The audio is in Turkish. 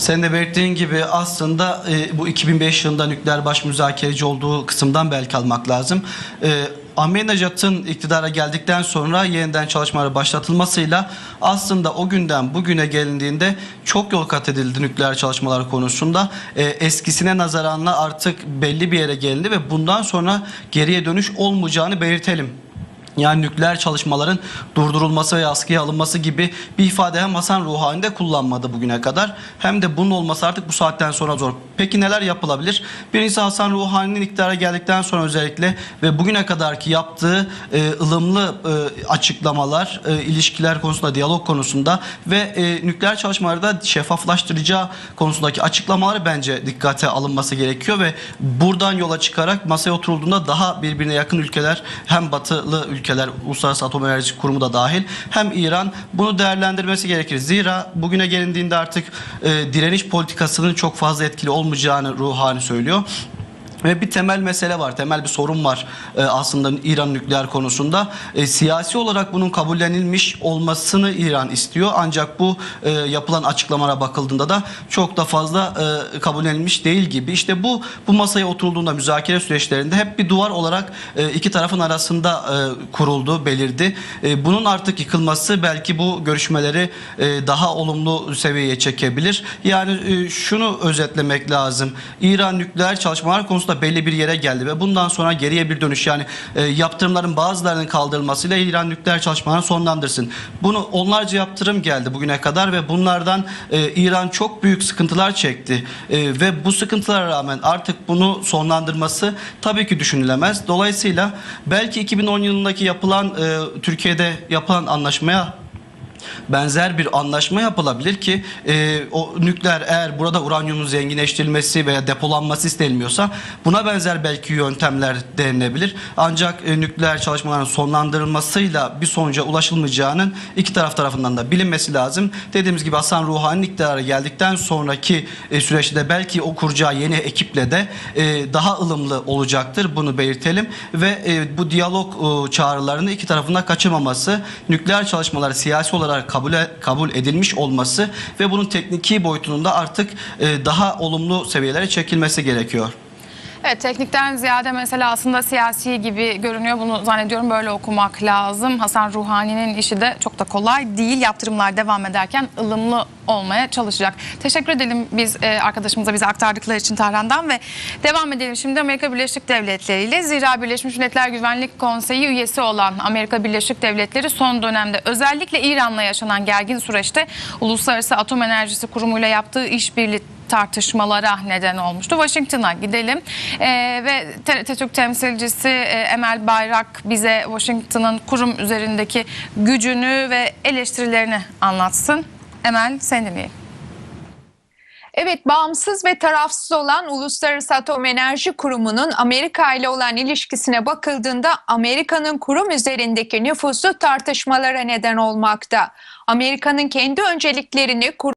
Sen de belirttiğin gibi aslında e, bu 2005 yılında nükleer baş müzakereci olduğu kısımdan belki almak lazım. E, Ahmadinejad'ın iktidara geldikten sonra yeniden çalışmaları başlatılmasıyla aslında o günden bugüne gelindiğinde çok yol kat edildi nükleer çalışmalar konusunda. E, eskisine nazaranla artık belli bir yere gelindi ve bundan sonra geriye dönüş olmayacağını belirtelim. Yani nükleer çalışmaların durdurulması ve askıya alınması gibi bir ifade hem Hasan Ruhani de kullanmadı bugüne kadar hem de bunun olması artık bu saatten sonra zor. Peki neler yapılabilir? Birincisi Hasan Ruhani'nin iktidara geldikten sonra özellikle ve bugüne kadarki yaptığı e, ılımlı e, açıklamalar, e, ilişkiler konusunda, diyalog konusunda ve e, nükleer çalışmalarda şeffaflaştıracağı konusundaki açıklamaları bence dikkate alınması gerekiyor ve buradan yola çıkarak masaya oturulduğunda daha birbirine yakın ülkeler hem batılı ülkeler Uluslararası Atom Enerjisi Kurumu da dahil hem İran bunu değerlendirmesi gerekir. Zira bugüne gelindiğinde artık e, direniş politikasının çok fazla etkili olmayacağını Ruhani söylüyor. Ve bir temel mesele var, temel bir sorun var e, aslında İran nükleer konusunda. E, siyasi olarak bunun kabullenilmiş olmasını İran istiyor. Ancak bu e, yapılan açıklamalara bakıldığında da çok da fazla e, kabullenilmiş değil gibi. İşte bu bu masaya oturulduğunda müzakere süreçlerinde hep bir duvar olarak e, iki tarafın arasında e, kuruldu, belirdi. E, bunun artık yıkılması belki bu görüşmeleri e, daha olumlu seviyeye çekebilir. Yani e, şunu özetlemek lazım. İran nükleer çalışmalar konusunda belli bir yere geldi ve bundan sonra geriye bir dönüş yani e, yaptırımların bazılarının kaldırılmasıyla İran nükleer çalışmalarını sonlandırsın. Bunu onlarca yaptırım geldi bugüne kadar ve bunlardan e, İran çok büyük sıkıntılar çekti E, ve bu sıkıntılara rağmen artık bunu sonlandırması tabii ki düşünülemez. Dolayısıyla belki 2010 yılındaki yapılan e, Türkiye'de yapılan anlaşmaya benzer bir anlaşma yapılabilir ki e, o nükleer eğer burada uranyumun zenginleştirilmesi veya depolanması istenilmiyorsa buna benzer belki yöntemler denilebilir. Ancak e, nükleer çalışmaların sonlandırılmasıyla bir sonuca ulaşılmayacağının iki taraf tarafından da bilinmesi lazım. Dediğimiz gibi Hasan Ruhani iktidara geldikten sonraki e, süreçte belki o kuracağı yeni ekiple de e, daha ılımlı olacaktır. Bunu belirtelim ve e, bu diyalog e, çağrılarını iki tarafında kaçırmaması, nükleer çalışmaları siyasi olarak kabul kabul edilmiş olması ve bunun tekniki boyutunun da artık e, daha olumlu seviyelere çekilmesi gerekiyor. Evet teknikten ziyade mesela aslında siyasi gibi görünüyor. Bunu zannediyorum böyle okumak lazım. Hasan Ruhani'nin işi de çok da kolay değil. Yaptırımlar devam ederken ılımlı olmaya çalışacak. Teşekkür edelim biz e, arkadaşımıza bize aktardıkları için Tahran'dan ve devam edelim şimdi Amerika Birleşik Devletleri ile. Zira Birleşmiş Milletler Güvenlik Konseyi üyesi olan Amerika Birleşik Devletleri son dönemde özellikle İran'la yaşanan gergin süreçte Uluslararası Atom Enerjisi Kurumu ile yaptığı işbirliği tartışmalara neden olmuştu. Washington'a gidelim Ee, ve TRT Türk temsilcisi e, Emel Bayrak bize Washington'ın kurum üzerindeki gücünü ve eleştirilerini anlatsın. Emel sen dinleyelim. Evet, bağımsız ve tarafsız olan Uluslararası Atom Enerji Kurumu'nun Amerika ile olan ilişkisine bakıldığında Amerika'nın kurum üzerindeki nüfusu tartışmalara neden olmakta. Amerika'nın kendi önceliklerini kurum